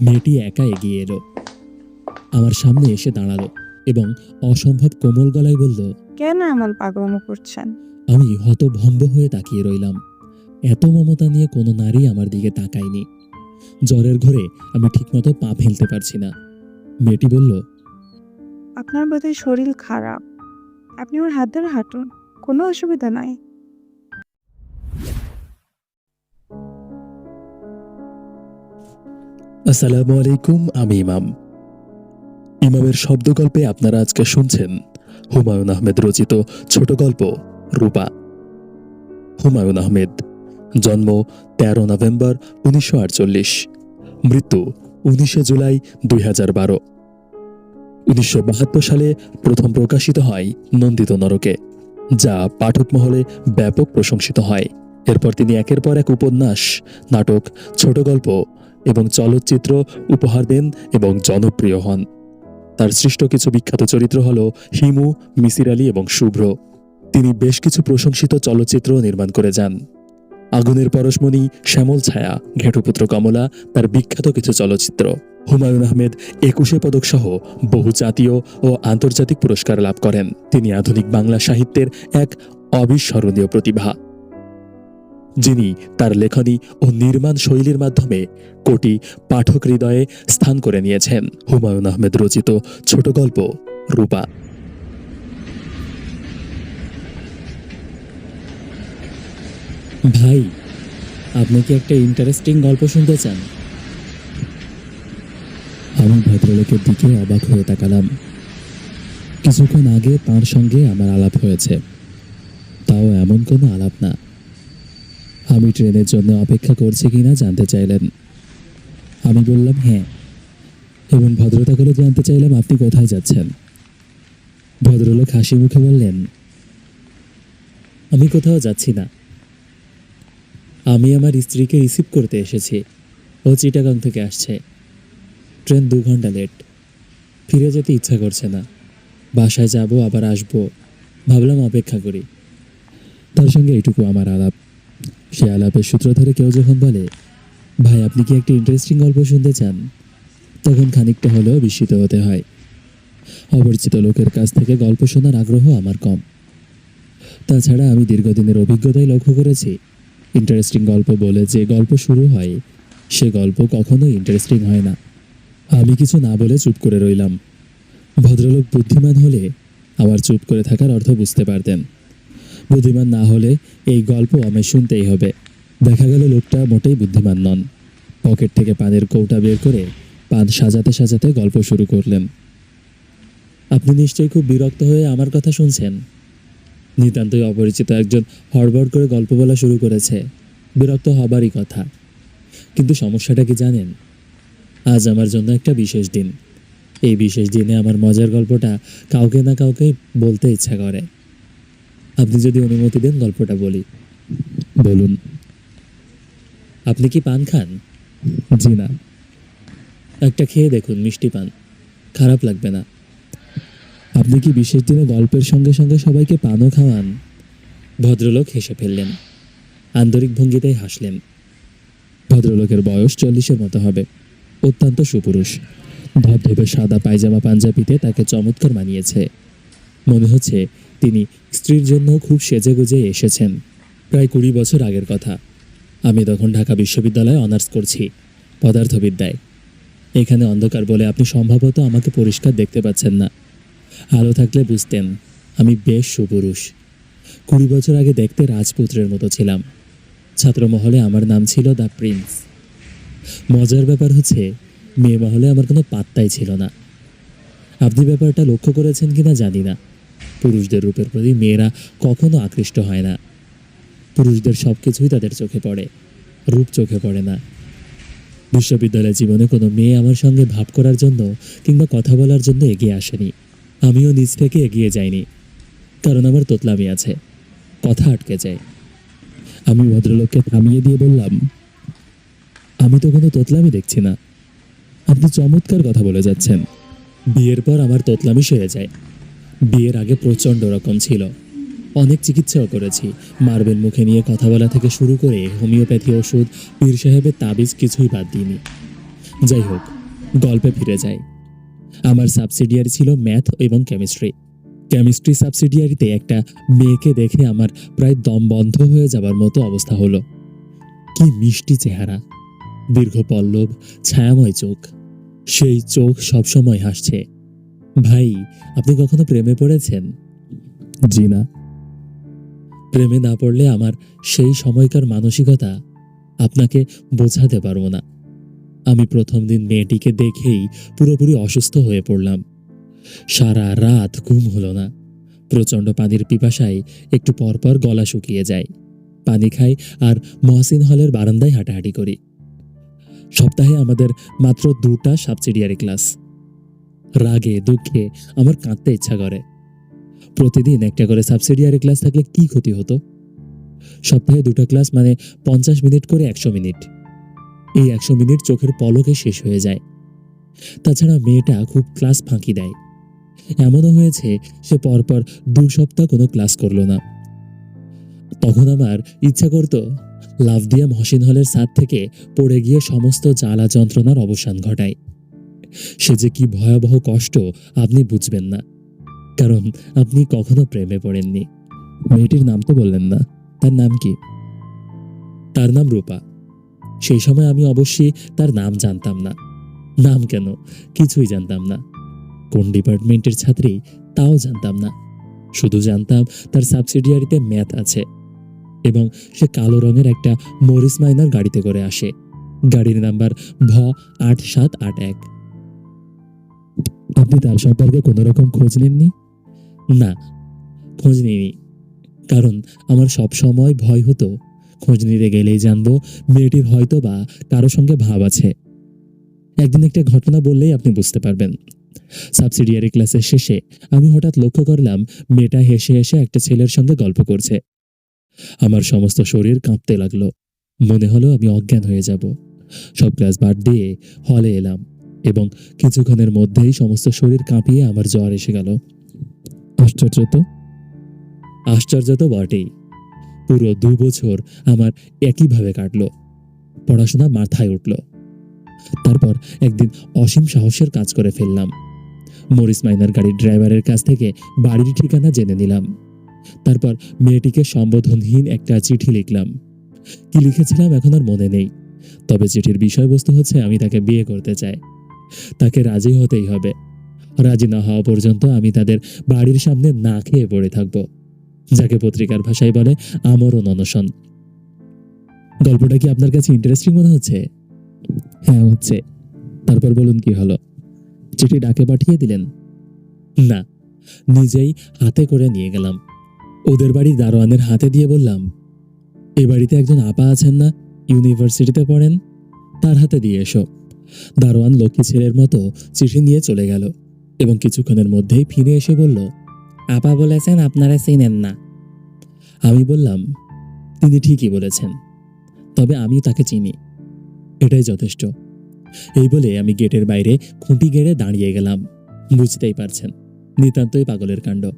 মেয়েটি একা এগিয়ে এলো। আমার সামনে এসে দাঁড়াল এবং অসম্ভব কোমল গলায় বলল কেন এমন পাগলামো করছেন? আমি হতভম্ব হয়ে তাকিয়ে রইলাম। এত মমতা নিয়ে কোনো নারী আমার দিকে তাকায়নি। জ্বরের ঘরে আমি ঠিকমতো পা ফেলতে পারছি না। মেয়েটি বলল আপনার বোধহয় শরীর খারাপ। আপনি ওর হাত ধরে হাঁটুন কোনো অসুবিধা নাই। আসসালামু আলাইকুম, আমি ইমাম। ইমামের শব্দগল্পে আপনারা আজকে শুনছেন হুমায়ুন আহমেদ রচিত ছোট গল্প, রূপা। হুমায়ুন আহমেদ, জন্ম তেরো নভেম্বর উনিশশো আটচল্লিশ, মৃত্যু উনিশে জুলাই দুই হাজার বারো। উনিশশো সালে প্রথম প্রকাশিত হয় নন্দিত নরকে, যা পাঠক মহলে ব্যাপক প্রশংসিত হয়। এরপর তিনি একের পর এক উপন্যাস, নাটক, ছোট গল্প এবং চলচ্চিত্র উপহার দেন এবং জনপ্রিয় হন। তার সৃষ্ট কিছু বিখ্যাত চরিত্র হল হিমু, মিসির আলী এবং শুভ্র। তিনি বেশ কিছু প্রশংসিত চলচ্চিত্র নির্মাণ করে যান। আগুনের পরশমণি, শ্যামল ছায়া, ঘেটুপুত্র কমলা, তার বিখ্যাত কিছু চলচ্চিত্র। হুমায়ুন আহমেদ একুশে পদক সহ বহু জাতীয় ও আন্তর্জাতিক পুরস্কার লাভ করেন। তিনি আধুনিক বাংলা সাহিত্যের এক অবিস্মরণীয় প্রতিভা। যিনি তার লেখনী ও নির্মাণ শৈলীর মাধ্যমে কোটি পাঠক হৃদয়ে স্থান করে নিয়েছেন। হুমায়ুন আহমেদ রচিত ছোট গল্প রূপা। ভাই, আপনি কি একটা ইন্টারেস্টিং গল্প শুনতে চান? আমি ভদ্রলোকের দিকে অবাক হয়ে তাকালাম। কিছুক্ষণ আগে তার সঙ্গে আমার আলাপ হয়েছে। তাও এমন কোনো আলাপ না। আমি ট্রেনের জন্য অপেক্ষা করছি কিনা জানতে চাইলেন। আমি বললাম হ্যাঁ। এবং ভদ্রতা করে জানতে চাইলাম, আপনি কোথায় যাচ্ছেন? ভদ্রলোক হাসি মুখে বললেন, আমি কোথাও যাচ্ছি না। আমি আমার স্ত্রীকে রিসিভ করতে এসেছি। ও চিটাগাং থেকে আসছে। ট্রেন দু ঘণ্টা লেট। ফিরে যেতে ইচ্ছা করছে না। বাসায় যাব, আবার আসব। ভাবলাম অপেক্ষা করি। তার সঙ্গে এইটুকু আমার আলাপ। সে আলাপের সূত্র ধরে কেউ যখন বলে, ভাই, আপনি কি একটা ইন্টারেস্টিং গল্প শুনতে চান? তখন খানিকটা হলেও বিস্মিত হতে হয়। অপরিচিত লোকের কাছ থেকে গল্প শোনার আগ্রহ আমার কম। তাছাড়া আমি দীর্ঘদিনের অভিজ্ঞতায় লক্ষ্য করেছি। ইন্টারেস্টিং গল্প বলে যে গল্প শুরু হয়, সে গল্প কখনোই ইন্টারেস্টিং হয় না। আমি কিছু না বলে চুপ করে রইলাম। ভদ্রলোক বুদ্ধিমান হলে আমার চুপ করে থাকার অর্থ বুঝতে পারতেন। বুদ্ধিমান না হলে এই গল্প আমায় শুনতেই হবে। দেখা গেল লোকটা মোটেই বুদ্ধিমান নন। পকেট থেকে পানের কৌটা বের করে পান সাজাতে সাজাতে গল্প শুরু করলেন। আপনি নিশ্চয়ই খুব বিরক্ত হয়ে আমার কথা শুনছেন। নিতান্তই অপরিচিত একজন হড়বড় করে গল্প বলা শুরু করেছে। বিরক্ত হবারই কথা। কিন্তু সমস্যাটা কি জানেন? আজ আমার জন্য একটা বিশেষ দিন। এই বিশেষ দিনে আমার মজার গল্পটা কাউকে না কাউকে বলতে ইচ্ছা করে। আপনি যদি অনুমতি দেন, গল্পটা বলি। বলুন, আপনি কি পান খান? জি না। একটা খেয়ে দেখুন, মিষ্টি পান। খারাপ লাগবে না। আপনি কি বিশেষ দিনে গল্পের সঙ্গে সঙ্গে সবাইকে পানও খাওয়ান? ভদ্রলোক হেসে ফেললেন। আন্তরিক ভঙ্গিতেই হাসলেন। ভদ্রলোকের বয়স চল্লিশের মতো হবে। অত্যন্ত সুপুরুষ। ধবধবে সাদা পায়জামা পাঞ্জাবিতে তাকে চমৎকার মানিয়েছে। মনে হচ্ছে তিনি স্ত্রীর জন্য খুব সেজে গুজে এসেছেন। প্রায় কুড়ি বছর আগের কথা। আমি তখন ঢাকা বিশ্ববিদ্যালয়ে অনার্স করছি, পদার্থবিদ্যায়। এখানে অন্ধকার বলে আপনি সম্ভবত আমাকে পরিষ্কার দেখতে পাচ্ছেন না। আলো থাকলে বুঝতেন, আমি বেশ সুপুরুষ। কুড়ি বছর আগে দেখতে রাজপুত্রের মতো ছিলাম। ছাত্রমহলে আমার নাম ছিল দ্য প্রিন্স। মজার ব্যাপার হচ্ছে, মেয়ে মহলে আমার কোনো পাত্তাই ছিল না। আপনি ব্যাপারটা লক্ষ্য করেছেন কিনা জানি না। পুরুষদের রূপের প্রতি মেয়েরা কখনো আকৃষ্ট হয় না। পুরুষদের সব কিছুই তাদের চোখে পড়ে, রূপ চোখে পড়ে না। বিশ্ববিদ্যালয় জীবনে কোনো মেয়ে আমার সঙ্গে ভাব করার জন্য কিংবা কথা বলার জন্য এগিয়ে আসেনি। আমিও নিজ থেকে এগিয়ে যাইনি, কারণ আমার তোতলামি আছে, কথা আটকে যায়। আমি ভদ্রলোককে থামিয়ে দিয়ে বললাম, আমি তো কোনো তোতলামি দেখছি না। আপনি চমৎকার কথা বলে যাচ্ছেন। বিয়ের পর আমার তোতলামি সেরে যায়। বিয়ের আগে প্রচণ্ড রকম ছিল। অনেক চিকিৎসাও করেছি। মার্বেল মুখে নিয়ে কথা বলা থেকে শুরু করে হোমিওপ্যাথি ওষুধ, পীর সাহেবের তাবিজ কিছুই বাদ দিইনি। যাই হোক, গল্পে ফিরে যাই। আমার সাবসিডিয়ারি ছিল ম্যাথ এবং কেমিস্ট্রি। কেমিস্ট্রি সাবসিডিয়ারিতে একটা মেয়েকে দেখে আমার প্রায় দম বন্ধ হয়ে যাবার মতো অবস্থা হলো। কি মিষ্টি চেহারা। দীর্ঘ পল্লব, ছায়াময় চোখ। সেই চোখ সবসময় হাসছে। ভাই, আপনি কখনো প্রেমে পড়েছেন? জি না। প্রেমে না পড়লে আমার সেই সময়কার মানসিকতা আপনাকে বোঝাতে পারব না। আমি প্রথম দিন মেয়েটিকে দেখেই পুরোপুরি অসুস্থ হয়ে পড়লাম। সারা রাত ঘুম হলো না। প্রচণ্ড পানির পিপাসায় একটু পরপর গলা শুকিয়ে যায়। পানি খাই আর মহসিন হলের বারান্দায় হাঁটাহাঁটি করি। সপ্তাহে আমাদের মাত্র দুটা সাবসিডিয়ারি ক্লাস। রাগে, দুঃখে আমার কাঁদতে ইচ্ছা করে। প্রতিদিন একটা করে সাবসিডিয়ারি ক্লাস থাকলে কি ক্ষতি হতো? সপ্তাহে দুটো ক্লাস মানে পঞ্চাশ মিনিট করে একশো মিনিট। এই একশো মিনিট চোখের পলকে শেষ হয়ে যায়। তাছাড়া মেয়েটা খুব ক্লাস ফাঁকি দেয়। এমনও হয়েছে সে পরপর দু সপ্তাহ কোনো ক্লাস করল না। তখন আমার ইচ্ছা করতো লাভ দিয়া মহসিন হলের সাথ থেকে পড়ে গিয়ে সমস্ত জ্বালা যন্ত্রণার অবসান ঘটায়। সে যে কি ভয়াবহ কষ্ট, আপনি বুঝবেন না। কারণ আপনি কখনো প্রেমে পড়েননি। মেয়েটির নাম তো বললেন না। তার নাম কি? তার নাম রূপা। সেই সময় আমি অবশ্যই তার নাম জানতাম না। নাম কেন? কিছুই জানতাম না। কোন ডিপার্টমেন্টের ছাত্রী, তাও জানতাম না। শুধু জানতাম তার সাবসিডিয়ারিতে ম্যাথ আছে এবং সে কালো রঙের একটা মরিস মাইনার গাড়িতে করে আসে। গাড়ির নাম্বার ভ আট সাত আট এক। আপনি তার সম্পর্কে কোনো রকম খোঁজ নেননি? না, খোঁজ নিইনি। কারণ আমার সব সময় ভয় হতো। খোঁজ নিতে গেলেই জানব মেয়েটির হয়তো বা কারও সঙ্গে ভাব আছে। একদিন একটা ঘটনা বললেই আপনি বুঝতে পারবেন। সাবসিডিয়ারি ক্লাসের শেষে আমি হঠাৎ লক্ষ্য করলাম মেয়েটা হেসে হেসে একটা ছেলের সঙ্গে গল্প করছে। আমার সমস্ত শরীর কাঁপতে লাগল। মনে হলো আমি অজ্ঞান হয়ে যাব। সব ক্লাস বাদ দিয়ে হলে এলাম। এবং কিছুক্ষণের মধ্যেই সমস্ত শরীর কাঁপিয়ে আমার জ্বর এসে গেল। আশ্চর্য তো? আশ্চর্য তো বটেই। পুরো দু বছর আমার একইভাবে কাটলো। পড়াশোনা মাথায় উঠল। তারপর একদিন অসীম সাহসের কাজ করে ফেললাম। মরিস মাইনার গাড়ির ড্রাইভারের কাছ থেকে বাড়ির ঠিকানা জেনে নিলাম। তারপর মেয়েটিকে সম্বোধনহীন একটা চিঠি লিখলাম। কি লিখেছিলাম এখন আর মনে নেই। তবে চিঠির বিষয়বস্তু হচ্ছে আমি তাকে বিয়ে করতে চাই। তাকে রাজি হতেই হবে। রাজি না হওয়া পর্যন্ত আমি তাদের বাড়ির সামনে না খেয়ে পড়ে থাকব, যাকে পত্রিকার ভাষায় বলে আমরণ অনশন। গল্পটা কি আপনার কাছে ইন্টারেস্টিং মনে হচ্ছে? হ্যাঁ হচ্ছে। তারপর বলুন কি হলো? চিঠি ডাকে পাঠিয়ে দিলেন? না, নিজেই হাতে করে নিয়ে গেলাম। ওদের বাড়ির দারোয়ানের হাতে দিয়ে বললাম, এ বাড়িতে একজন আপা আছেন না? ইউনিভার্সিটিতে পড়েন? তার হাতে দিয়ে এসো। দারোয়ান লক্ষ্মী ছেলের মতো চিঠি নিয়ে চলে গেল এবং কিছুক্ষণের মধ্যেই ফিরে এসে বলল, আপা বলেছেন আপনারা চিনেন না। আমি বললাম, তিনি ঠিকই বলেছেন, তবে আমি তাকে চিনি। এটাই যথেষ্ট। এই বলে আমি গেটের বাইরে খুঁটি গেড়ে দাঁড়িয়ে গেলাম। বুঝতেই পারছেন, নিতান্তই পাগলের কাণ্ড।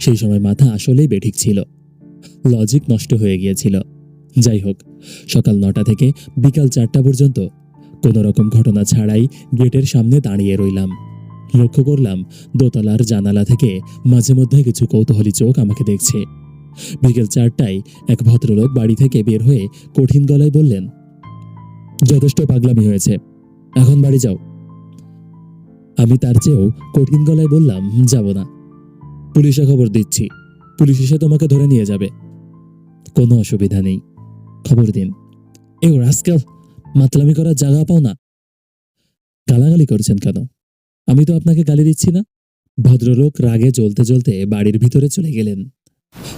সেই সময় মাথা আসলেই বেঠিক ছিল। লজিক নষ্ট হয়ে গিয়েছিল। যাই হোক, সকাল নটা থেকে বিকাল চারটা পর্যন্ত কোনো রকম ঘটনা ছাড়াই গেটের সামনে দাঁড়িয়ে রইলাম। লক্ষ্য করলাম দোতলার জানালা থেকে মাঝে মধ্যে কিছু কৌতূহলী চোখ আমাকে দেখছে। বিকেল চারটায় এক ভদ্রলোক বাড়ি থেকে বের হয়ে কঠিন গলায় বললেন, যথেষ্ট পাগলামি হয়েছে। এখন বাড়ি যাও। আমি তার চেয়েও কঠিন গলায় বললাম, যাব না। পুলিশে খবর দিচ্ছি। পুলিশ এসে তোমাকে ধরে নিয়ে যাবে। কোনো অসুবিধা নেই। খবর দিন। এ রাস্কেল মাতলামি করার জায়গা পাও না। গালাগালি করছেন কেন? আমি তো আপনাকে গালি দিচ্ছি না। ভদ্রলোক রাগে জ্বলতে জ্বলতে বাড়ির ভিতরে চলে গেলেন।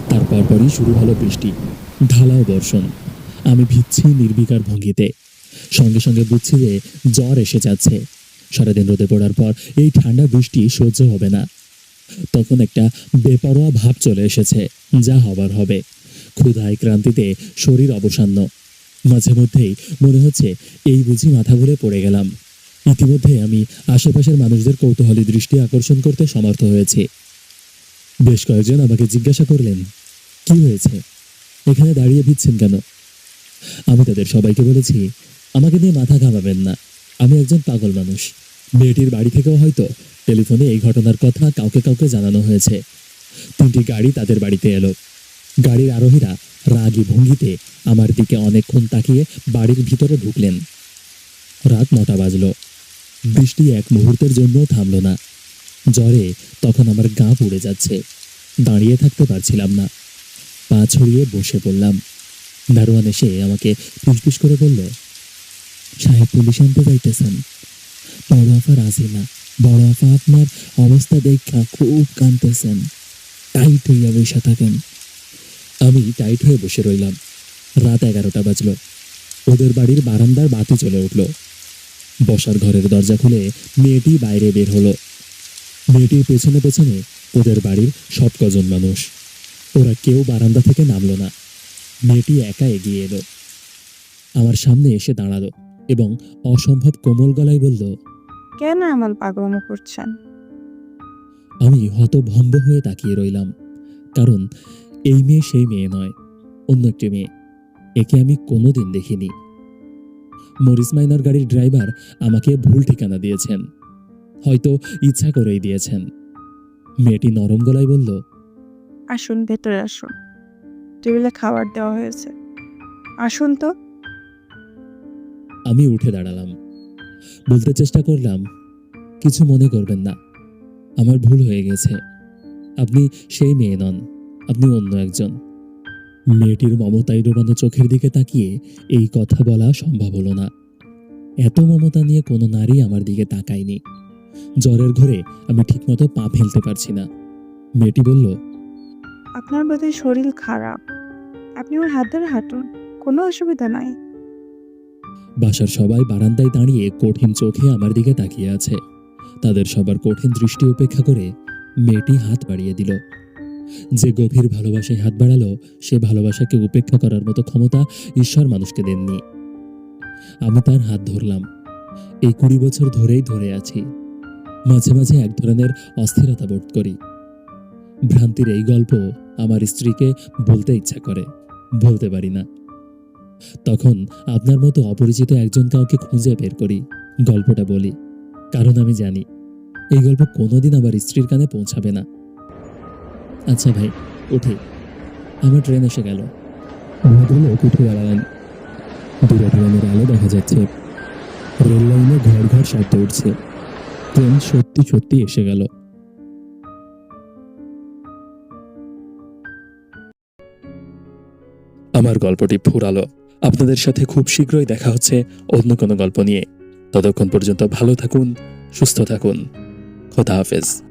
তারপর পরই শুরু হলো বৃষ্টি ঢালাও বর্ষণ। আমি ভিচ্ছি নির্বিকার ভঙ্গিতে। সঙ্গে সঙ্গে বুঝছি যে জ্বর এসে যাচ্ছে। সারাদিন রোদে পড়ার পর এই ঠান্ডা বৃষ্টি সহ্য হবে না। তখন একটা বেপরোয়া ভাব চলে এসেছে, যা হবার হবে। ক্ষুধায় ক্রান্তিতে শরীর অবসান্ন। মাঝে মধ্যেই মনে হচ্ছে এই বুঝি মাথা ঘুরে পড়ে গেলাম। ইতিমধ্যে আমি আশেপাশের মানুষদের কৌতূহলী দৃষ্টি আকর্ষণ করতে সমর্থ হয়েছি। বেশ কয়েকজন আমাকে জিজ্ঞাসা করলেন, কি হয়েছে? এখানে দাঁড়িয়ে ভিচ্ছেন কেন? আমি তাদের সবাইকে বলেছি, আমাকে নিয়ে মাথা ঘামাবেন না। আমি একজন পাগল মানুষ। মেয়েটির বাড়ি থেকেও হয়তো টেলিফোনে এই ঘটনার কথা কাউকে কাউকে জানানো হয়েছে। তিনটি গাড়ি তাদের বাড়িতে এলো। গাড়ির আরোহীরা রাগী ভঙ্গিতে আমার দিকে অনেকক্ষণ তাকিয়ে বাড়ির ভিতরে ঢুকলেন। রাত নটা বাজলো। বৃষ্টি এক মুহূর্তের জন্য থামল না। জ্বরে তখন আমার গা পুড়ে যাচ্ছে। দাঁড়িয়ে থাকতে পারছিলাম না। পা ছড়িয়ে বসে পড়লাম। দারোয়ান এসে আমাকে ফুসফুস করে বলল, সাহেব, পুলিশ আনতে যাইতেছেন। বড় আফা রাজি না। বড় আফা আপনার অবস্থা দেখা খুব কাঁদতেছেন। টাইট হইয়া বসে থাকেন। আমি টাইট হয়ে বসে রইলাম। রাত এগারোটা বাজলো। ওদের বাড়ির বারান্দার বাতি চলে উঠল। বসার ঘরের দরজা খুলে মেয়েটি বাইরে বের হলো। মেয়েটির পেছনে পেছনে ওদের বাড়ির সব কজন মানুষ। ওরা কেউ বারান্দা থেকে নামলো না। মেয়েটি একা এগিয়ে এলো। আমার সামনে এসে দাঁড়াল এবং অসম্ভব কোমল গলায় বলল কেন এমন পাগলামো করছেন? আমি হতভম্ব হয়ে তাকিয়ে রইলাম কারণ এই মেয়ে সেই মেয়ে নয় অন্য একটি মেয়ে। একে আমি কোনোদিন দেখিনি। মরিস মাইনার গাড়ির ড্রাইভার আমাকে ভুল ঠিকানা দিয়েছেন। হয়তো ইচ্ছা করেই দিয়েছেন। মেয়েটি নরম গলায় বলল আসুন ভেতরে আসুন। টেবিলে খাবার দেওয়া হয়েছে। আসুন তো। আমি উঠে দাঁড়ালাম। বলতে চেষ্টা করলাম কিছু মনে করবেন না। আমার ভুল হয়ে গেছে। আপনি সেই মেয়ে নন। আপনি অন্য একজন। মেয়েটির মমতায় ডোবানো চোখের দিকে তাকিয়ে এই কথা বলা সম্ভব হলো না। এত মমতা নিয়ে কোনো নারী আমার দিকে তাকায়নি। জ্বরের ঘরে আমি ঠিকমতো পা ফেলতে পারছি না। মেয়েটি বলল আপনার বোধহয় শরীর খারাপ। আপনি ওর হাত ধরে হাঁটুন। কোনো অসুবিধা নাই। বাসার সবাই বারান্দায় দাঁড়িয়ে কঠিন চোখে আমার দিকে তাকিয়ে আছে। তাদের সবার কঠিন দৃষ্টি উপেক্ষা করে মেয়েটি হাত বাড়িয়ে দিল। যে গভীর ভালোবাসায় হাত বাড়ালো, সে ভালোবাসাকে উপেক্ষা করার মতো ক্ষমতা ঈশ্বর মানুষকে দেননি। আমি তার হাত ধরলাম। এই কুড়ি বছর ধরেই ধরে আছি। মাঝে মাঝে এক ধরনের অস্থিরতা বোধ করি। ভ্রান্তির এই গল্প আমার স্ত্রীকে বলতে ইচ্ছা করে, বলতে পারি না। তখন আপনার মতো অপরিচিত একজন কাউকে খুঁজে বের করি, গল্পটা বলি, কারণ আমি জানি, এই গল্প কোনোদিন আমার স্ত্রীর কানে পৌঁছাবে না। আচ্ছা ভাই উঠি আমার ট্রেন এসে গেল। ভদ্রলোক উঠে দাঁড়ালেন। দূরে ট্রেনের আলো দেখা যাচ্ছে। রেল লাইনে ঘর ঘর শব্দ উঠছে। ট্রেন সত্যি সত্যি এসে গেল। আমার গল্পটি ফুরালো। আপনাদের সাথে খুব শীঘ্রই দেখা হচ্ছে অন্য কোনো গল্প নিয়ে। ততক্ষণ পর্যন্ত ভালো থাকুন, সুস্থ থাকুন। খোদা হাফেজ।